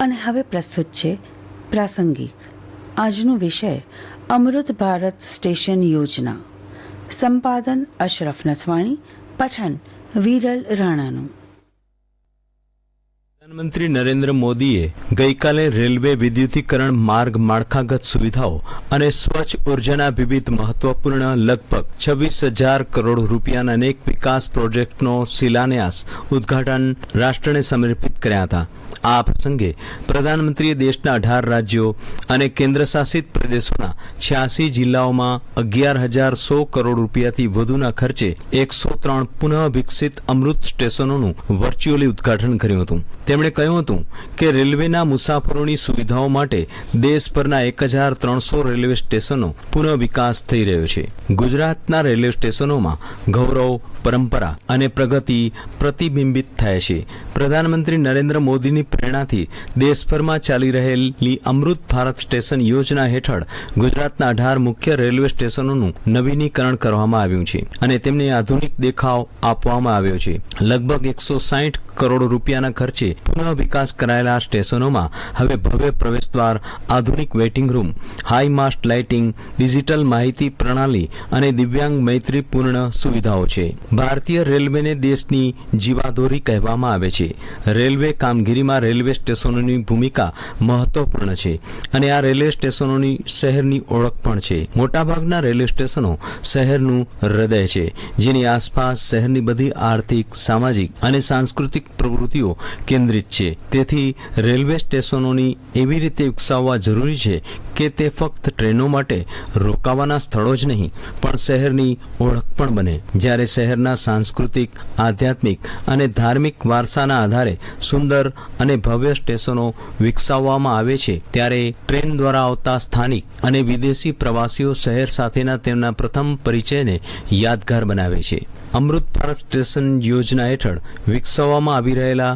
અને હવે પ્રસ્તુત છે પ્રાસંગિક. આજનો વિષય અમૃત ભારત સ્ટેશન યોજના. સંપાદન અશરફ નથવાણી, પઠન વિરલ રાણાનું. પ્રધાનમંત્રી નરેન્દ્ર મોદીએ ગઈકાલે રેલવે વિદ્યુતીકરણ માર્ગ માળખાગત સુવિધાઓ અને સ્વચ્છ ઉર્જાના વિવિધ મહત્વપૂર્ણ લગભગ છવ્વીસ હજાર કરોડ રૂપિયાના અનેક વિકાસ પ્રોજેક્ટનો શિલાન્યાસ ઉદ્ઘાટન રાષ્ટ્રને સમર્પિત કર્યા હતા. આ પ્રસંગે પ્રધાનમંત્રીએ દેશના અઢાર રાજ્યો અને કેન્દ્રશાસિત પ્રદેશોના છ્યાસી જિલ્લાઓમાં અગિયાર હજાર સો કરોડ રૂપિયાથી વધુના ખર્ચે એકસો ત્રણ પુનઃ વિકસિત અમૃત સ્ટેશનોનું વર્ચ્યુઅલી ઉદ્ઘાટન કર્યું હતું. તેમણે કહ્યું હતું કે રેલવેના મુસાફરોની સુવિધાઓ માટે દેશભરના એક હજાર ત્રણસો રેલવે સ્ટેશનો પુનઃ વિકાસ થઈ રહ્યો છે. ગુજરાતના રેલવે સ્ટેશનોમાં ગૌરવ, પરંપરા અને પ્રગતિ પ્રતિબિંબિત થાય છે. પ્રધાનમંત્રી નરેન્દ્ર મોદીની પ્રેરણાથી દેશભરમાં ચાલી રહેલી અમૃત ભારત સ્ટેશન યોજના હેઠળ ગુજરાતના અઢાર મુખ્ય રેલવે સ્ટેશનોનું નવીનીકરણ કરવામાં આવ્યું છે અને તેમને આધુનિક દેખાવ આપવામાં આવ્યો છે. લગભગ એકસો સાહીઠ કરોડ રૂપિયાના ખર્ચે પુનઃ વિકાસ કરાયેલા સ્ટેશનોમાં હવે ભવ્ય પ્રવેશદ્વાર, આધુનિક waiting room high mast lighting, digital માહિતી પ્રણાલી અને દિવ્યાંગ મૈત્રીપૂર્ણ સુવિધાઓ છે. ભારતીય રેલવેને દેશની જીવાદોરી કહેવામાં આવે છે. રેલવે કામગીરીમાં રેલવે સ્ટેશનોની ભૂમિકા મહત્વપૂર્ણ છે અને આ રેલવે સ્ટેશનોની શહેરની ઓળખ પણ છે. મોટાભાગના રેલવે સ્ટેશનો શહેરનું હૃદય છે, જેની આસપાસ શહેરની બધી આર્થિક, સામાજિક અને સાંસ્કૃતિક પ્રવૃત્તિઓ કેન્દ્રિત છે. તેથી રેલવે સ્ટેશનોની એવી રીતે વિકસાવવા જરૂરી છે કે તે ફક્ત ટ્રેનો માટે રોકાવાના સ્થળો જ નહીં, પણ શહેરની ઓળખ પણ બને. જ્યારે શહેરના સાંસ્કૃતિક, આધ્યાત્મિક અને ધાર્મિક વારસાના આધારે સુંદર અને ભવ્ય સ્ટેશનો વિકસાવવામાં આવે છે, ત્યારે ટ્રેન દ્વારા આવતા સ્થાનિક અને વિદેશી પ્રવાસીઓ શહેર સાથેના તેમના પ્રથમ પરિચયને યાદગાર બનાવે છે. અમૃત ભારત સ્ટેશન યોજના હેઠળ વિકસાવવામાં આવી રહેલા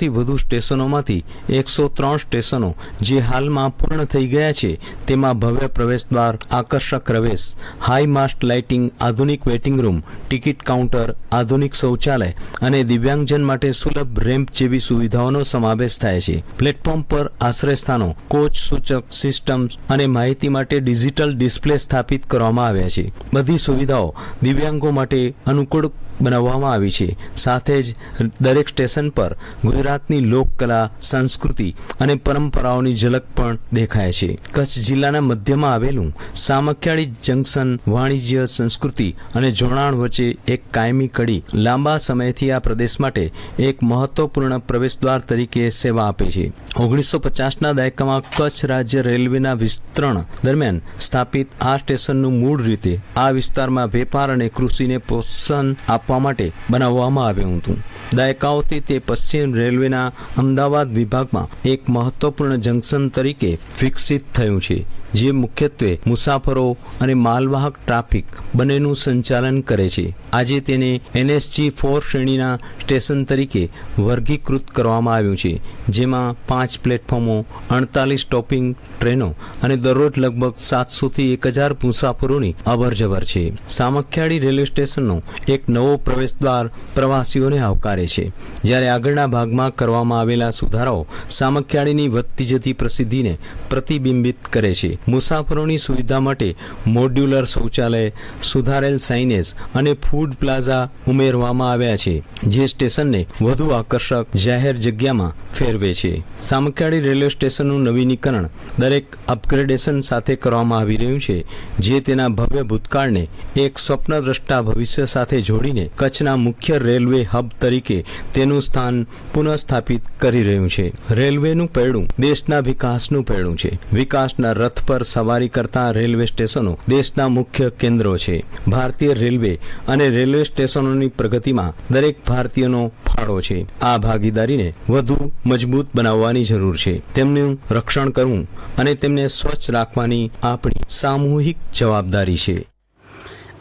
તેરસોથી વધુ સ્ટેશનોમાંથી એકસો ત્રણ સ્ટેશનો જે હાલમાં પૂર્ણ થઈ ગયા છે, તેમાં ભવ્ય પ્રવેશદ્વાર, આકર્ષક પ્રવેશ હાઈ માસ્ટ લાઇટિંગ આધુનિક વેઇટિંગ રૂમ ટિકિટ કાઉન્ટર આધુનિક શૌચાલય અને દિવ્યાંગજન માટે સુલભ રેમ્પ જેવી સુવિધાઓનો સમાવેશ થાય છે. પ્લેટફોર્મ પર આશ્રયસ્થાનો કોચ સૂચક સિસ્ટમ અને માહિતી માટે ડિજિટલ ડિસ્પ્લે સ્થાપિત કરવામાં આવ્યા છે. બધી સુવિધાઓ દિવ્યાંગો માટે અનુકૂળ બનાવવામાં આવી છે. સાથે જ દરેક સ્ટેશન પર ગુજરાતની લોકકલા, સંસ્કૃતિ અને પરંપરાઓની ઝલક પણ દેખાય છે. કચ્છ જિલ્લાના મધ્યમાં આવેલું સામખિયાળી જંકશન વાણિજ્ય સંસ્કૃતિ અને જોડાણ વચ્ચે એક કાયમી કડી લાંબા સમયથી આ પ્રદેશ માટે એક મહત્વપૂર્ણ પ્રવેશદ્વાર તરીકે સેવા આપે છે. ઓગણીસો પચાસના દાયકામાં કચ્છ રાજ્ય રેલવેના વિસ્તરણ દરમિયાન સ્થાપિત આ સ્ટેશનનું મૂળ રીતે આ વિસ્તારમાં વેપાર અને કૃષિને પ્રોત્સાહન આપવા માટે બનાવવામાં આવ્યું હતું. દાયકાઓથી તે પશ્ચિમ રેલવેના અમદાવાદ વિભાગમાં એક મહત્વપૂર્ણ જંકશન તરીકે વિકસિત થયું છે. જે મુખ્યત્વે મુસાફરો અને માલવાહક ટ્રાફિક બંનેનું સંચાલન કરે છે. આજે તેને એનએસજી ફોર શ્રેણીના સ્ટેશન તરીકે વર્ગીકૃત કરવામાં આવ્યું છે, જેમાં પાંચ પ્લેટફોર્મો, અડતાલીસ સ્ટોપિંગ ટ્રેનો અને દરરોજ લગભગ સાતસોથી એક હજાર મુસાફરોની અવરજવર છે. સામખિયાળી રેલવે સ્ટેશનનો એક નવો પ્રવેશદ્વાર પ્રવાસીઓને આવકારે છે. જ્યારે આગળના ભાગમાં કરવામાં આવેલા સુધારાઓ સામખિયાળીની વધતી જતી પ્રસિદ્ધિને પ્રતિબિંબિત કરે છે. મુસાફરોની સુવિધા માટે મોડ્યુલર શૌચાલય, સુધારેલ સાઇનેજ અને ફૂડ પ્લાઝા ઉમેરવામાં આવ્યા છે, જે સ્ટેશનને વધુ આકર્ષક જાહેર જગ્યામાં ફેરવે છે. સામખિયાળી રેલવે સ્ટેશનનું નવીનીકરણ દરેક અપગ્રેડેશન સાથે કરવામાં આવી રહ્યું છે, જે તેના ભવ્ય ભૂતકાળને એક સ્વપ્નદ્રષ્ટા ભવિષ્ય સાથે જોડીને કચ્છના મુખ્ય રેલવે હબ તરીકે તેનું સ્થાન પુનઃસ્થાપિત કરી રહ્યું છે. રેલવેનું પૈડું દેશના વિકાસનું પૈડું છે. વિકાસના રથ પર સવારી કરતા રેલવે સ્ટેશનો દેશના મુખ્ય કેન્દ્રો છે. ભારતીય રેલવે અને રેલવે સ્ટેશનોની પ્રગતિમાં દરેક ભારતીયનો ફાળો છે. આ ભાગીદારીને વધુ મજબૂત બનાવવાની જરૂર છે. તેમનું રક્ષણ કરવું અને તેમને સ્વચ્છ રાખવાની આપણી સામૂહિક જવાબદારી છે.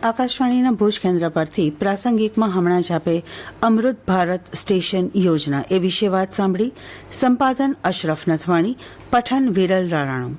આકાશવાણીના ભુજ કેન્દ્ર પરથી પ્રાસંગિકમાં હમણાં જ આપે અમૃત ભારત સ્ટેશન યોજના. એ વિશે વાત સાંભળી સંપાદન અશરફ નથવાણી પઠન વિરલ રાણાણું